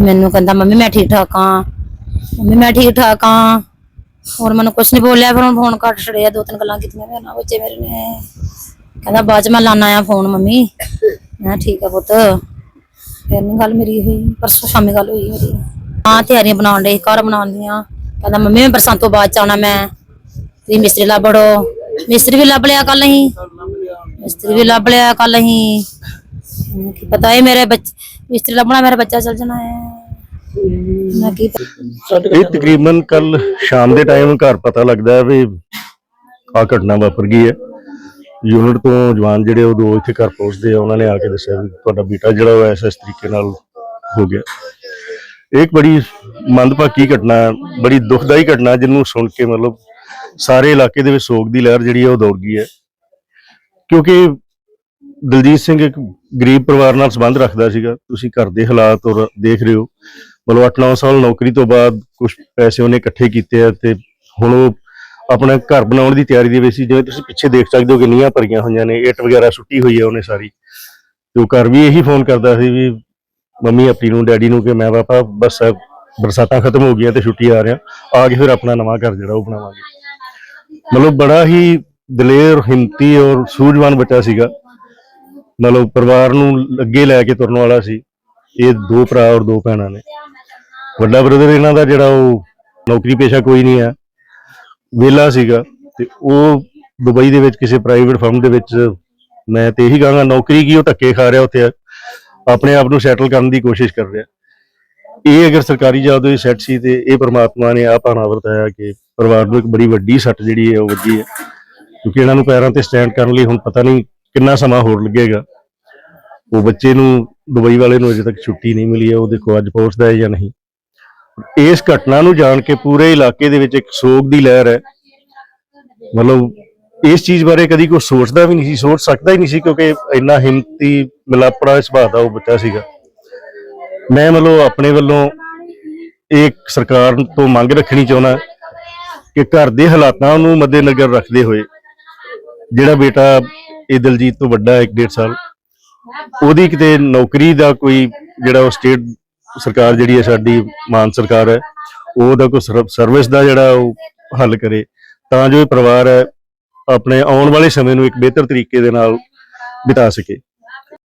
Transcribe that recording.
ਮੈਨੂੰ ਕਹਿੰਦਾ, ਮੰਮੀ, ਮੈਂ ਠੀਕ ਠਾਕ ਆ ਮੰਮੀ, ਮੈਂ ਠੀਕ ਠਾਕ ਆ ਹੋਰ ਮੈਨੂੰ ਕੁਛ ਨਹੀਂ ਬੋਲਿਆ, ਫਿਰ ਉਹਨੂੰ ਫੋਨ ਕੱਟ ਛੜਿਆ, ਦੋ ਤਿੰਨ ਗੱਲਾਂ ਕੀਤੀਆਂ ਮੇਰੇ ਨਾਲ ਬੱਚੇ ਮੇਰੇ ਨੇ। ਕਹਿੰਦਾ, ਬਾਅਦ ਚ ਮੈਂ ਲਾਣਾ ਆ ਫੋਨ ਮੰਮੀ। ਮੈਂ ਠੀਕ ਆ ਪੁੱਤ। ਫਿਰ ਨੀ ਗੱਲ ਮੇਰੀ ਹੋਈ, ਪਰਸੋਂ ਸ਼ਾਮੀ ਗੱਲ ਹੋਈ ਮੇਰੀ। ਹਾਂ, ਤਿਆਰੀਆਂ ਬਣਾਉਣ ਲਈ ਘਰ ਬਣਾਉਣ ਦੀਆਂ। ਕਹਿੰਦਾ, ਮੰਮੀ, ਮੈਂ ਬਰਸਾਂ ਤੋਂ ਬਾਅਦ ਚ ਆਉਣਾ ਮੈਂ। ਤੁਸੀਂ ਮਿਸਤਰੀ ਲੱਭੜੋ ਮਿਸਤਰੀ ਵੀ ਲੱਭ ਲਿਆ ਕੱਲ ਅਸੀਂ? ਮਿਸਤਰੀ ਵੀ ਲੱਭ ਲਿਆ ਕੱਲ ਅਸੀਂ। ਕੀ ਪਤਾ, ਇਹ ਮੇਰੇ ਬੱਚੇ ਮਿਸਤਰੀ ਲੱਭਣਾ ਮੇਰਾ ਬੱਚਾ ਚਲ ਜਾਣਾ ਹੈ। ਮੈਂ ਕੀ ਇਹ ਤਕਰੀਬਨ ਕੱਲ ਸ਼ਾਮ ਦੇ ਟਾਈਮ ਘਰ ਪਤਾ ਲੱਗਦਾ ਹੈ ਵੀ ਆ ਘਟਨਾ ਵਾਪਰ ਗਈ ਹੈ। ਯੂਨਿਟ ਤੋਂ ਜਵਾਨ ਜਿਹੜੇ ਉਹ ਦੋ ਇੱਥੇ ਘਰ ਪਹੁੰਚਦੇ ਆ ਉਹਨਾਂ ਨੇ ਆ ਕੇ ਦੱਸਿਆ ਵੀ ਤੁਹਾਡਾ ਬੇਟਾ ਜਿਹੜਾ ਉਹ ਐਸ ਇਸ ਤਰੀਕੇ ਨਾਲ ਹੋ ਗਿਆ। ਇਹ ਇੱਕ ਬੜੀ ਮੰਦਭਾਗੀ ਘਟਨਾ ਹੈ, ਬੜੀ ਦੁਖਦਾਈ ਘਟਨਾ ਜਿਹਨੂੰ ਸੁਣ ਕੇ ਮਤਲਬ ਸਾਰੇ ਇਲਾਕੇ ਦੇ ਵਿੱਚ ਸੋਗ ਦੀ ਲਹਿਰ ਜਿਹੜੀ ਹੈ ਉਹ ਦੌੜ ਗਈ ਹੈ। ਕਿਉਂਕਿ ਦਲਜੀਤ ਸਿੰਘ ਇੱਕ ਗਰੀਬ ਪਰਿਵਾਰ ਨਾਲ ਸੰਬੰਧ ਰੱਖਦਾ ਸੀਗਾ। ਤੁਸੀਂ ਘਰ ਦੇ ਹਾਲਾਤ ਔਰ ਦੇਖ ਰਹੇ ਹੋ। ਮਤਲਬ 8-9 ਸਾਲ ਨੌਕਰੀ ਤੋਂ ਬਾਅਦ ਕੁਝ ਪੈਸੇ ਉਹਨੇ ਇਕੱਠੇ ਕੀਤੇ ਆ ਤੇ ਹੁਣ ਉਹ ਆਪਣਾ ਘਰ ਬਣਾਉਣ ਦੀ ਤਿਆਰੀ ਦੇ ਵਿੱਚ ਸੀ। ਜਿਵੇਂ ਤੁਸੀਂ ਪਿੱਛੇ ਦੇਖ ਸਕਦੇ ਹੋ ਕਿ ਨੀਹਾਂ ਭਰੀਆਂ ਹੋਈਆਂ ਨੇ, ਇੱਟ ਵਗੈਰਾ ਸੁੱਟੀ ਹੋਈ ਹੈ ਉਹਨੇ ਸਾਰੀ। ਤੇ ਉਹ ਘਰ ਵੀ ਇਹੀ ਫੋਨ ਕਰਦਾ ਸੀ ਵੀ ਮੰਮੀ, ਆਪਣੀ ਨੂੰ, ਡੈਡੀ ਨੂੰ ਕਿ ਮੈਂ ਪਾਪਾ ਬਸ ਬਰਸਾਤਾਂ ਖਤਮ ਹੋ ਗਈਆਂ ਤੇ ਛੁੱਟੀ ਆ ਰਿਹਾ। ਆ ਕੇ ਫਿਰ ਆਪਣਾ ਨਵਾਂ ਘਰ ਜਿਹੜਾ ਉਹ ਬਣਾਵਾਂਗੇ। ਮਤਲਬ ਬੜਾ ਹੀ ਦਲੇਰ, ਹਿੰਮਤੀ ਔਰ ਸੂਝਵਾਨ ਬੱਚਾ ਸੀਗਾ। ਮਤਲਬ ਪਰਿਵਾਰ ਨੂੰ ਅੱਗੇ ਲੈ ਕੇ ਤੁਰਨ ਵਾਲਾ ਸੀ, ਇਹ ਦੋ ਭਰਾ ਔਰ ਦੋ ਭੈਣਾਂ ਨੇ। ਵੱਡਾ ਬ੍ਰਦਰ ਇਹਨਾਂ ਦਾ ਜਿਹੜਾ ਉਹ ਨੌਕਰੀ ਪੇਸ਼ਾ ਕੋਈ ਨਹੀਂ ਆ ਵਿਹਲਾ ਸੀਗਾ ਤੇ ਉਹ ਦੁਬਈ ਦੇ ਵਿੱਚ ਕਿਸੇ ਪ੍ਰਾਈਵੇਟ ਫਰਮ ਦੇ ਵਿੱਚ ਮੈਂ ਤੇ ਇਹੀ ਕਹਾਂਗਾ, ਨੌਕਰੀ ਕੀ ਉਹ ਧੱਕੇ ਖਾ ਰਿਹਾ ਉੱਥੇ, ਆਪਣੇ ਆਪ ਨੂੰ ਸੈਟਲ ਕਰਨ ਦੀ ਕੋਸ਼ਿਸ਼ ਕਰ ਰਿਹਾ। ਇਹ ਅਗਰ ਸਰਕਾਰੀ ਜੌਬ ਦੇ ਸੈੱਟ ਸੀ ਤੇ ਇਹ ਪ੍ਰਮਾਤਮਾ ਨੇ ਆਹ ਭਾਣਾ ਵਰਤਾਇਆ ਕਿ ਪਰਿਵਾਰ ਨੂੰ ਇੱਕ ਬੜੀ ਵੱਡੀ ਸੱਟ ਜਿਹੜੀ ਹੈ ਉਹ ਵੱਜੀ ਹੈ। ਕਿਉਂਕਿ ਇਹਨਾਂ ਨੂੰ ਪੈਰਾਂ ਤੇ ਸਟੈਂਡ ਕਰਨ ਲਈ ਹੁਣ ਪਤਾ ਨਹੀਂ ਕਿੰਨਾ ਸਮਾਂ ਹੋਰ ਲੱਗੇਗਾ? ਉਹ ਬੱਚੇ ਨੂੰ ਦੁਬਈ ਵਾਲੇ ਨੂੰ ਅਜੇ ਤੱਕ ਛੁੱਟੀ ਨਹੀਂ ਮਿਲੀ ਹੈ, ਉਹ ਦੇਖੋ ਅੱਜ ਪਹੁੰਚਦਾ ਹੈ ਜਾਂ ਨਹੀਂ। ਇਸ ਘਟਨਾ ਨੂੰ ਜਾਣ ਕੇ ਪੂਰੇ ਇਲਾਕੇ ਦੇ ਵਿੱਚ ਇੱਕ ਸੋਗ ਦੀ ਲਹਿਰ ਹੈ। ਮਤਲਬ ਇਸ ਚੀਜ਼ ਬਾਰੇ ਕਦੀ ਕੋਈ ਸੋਚਦਾ ਵੀ ਨਹੀਂ ਸੀ, ਸੋਚ ਸਕਦਾ ਹੀ ਨਹੀਂ ਸੀ ਕਿਉਂਕਿ ਇੰਨਾ ਹਿੰਮਤੀ ਮਿਲਾਪੜਾ ਸੁਭਾਅ ਦਾ ਉਹ ਬੱਚਾ ਸੀਗਾ। ਮੈਂ ਮਤਲਬ ਆਪਣੇ ਵੱਲੋਂ ਇਹ ਸਰਕਾਰ ਤੋਂ ਮੰਗ ਰੱਖਣੀ ਚਾਹੁੰਦਾ ਕਿ ਘਰ ਦੇ ਹਾਲਾਤਾਂ ਨੂੰ ਮੱਦੇਨਜ਼ਰ ਰੱਖਦੇ ਹੋਏ ਜਿਹੜਾ ਬੇਟਾ ਇਹ ਦਲਜੀਤ ਤੋਂ ਵੱਡਾ ਹੈ 1.5 ਸਾਲ। ਉਹਦੀ ਕਿਤੇ ਨੌਕਰੀ ਦਾ ਕੋਈ ਜਿਹੜਾ ਉਹ ਸਟੇਟ ਸਰਕਾਰ ਜਿਹੜੀ ਹੈ, ਸਾਡੀ ਮਾਨ ਸਰਕਾਰ ਹੈ, ਉਹਦਾ ਕੋਈ ਸਰਵਿਸ ਦਾ ਜਿਹੜਾ ਉਹ ਹੱਲ ਕਰੇ, ਤਾਂ ਜੋ ਇਹ ਪਰਿਵਾਰ ਹੈ, ਆਪਣੇ ਆਉਣ ਵਾਲੇ ਸਮੇਂ ਨੂੰ ਇੱਕ ਬਿਹਤਰ ਤਰੀਕੇ ਦੇ ਨਾਲ ਬਿਤਾ ਸਕੇ।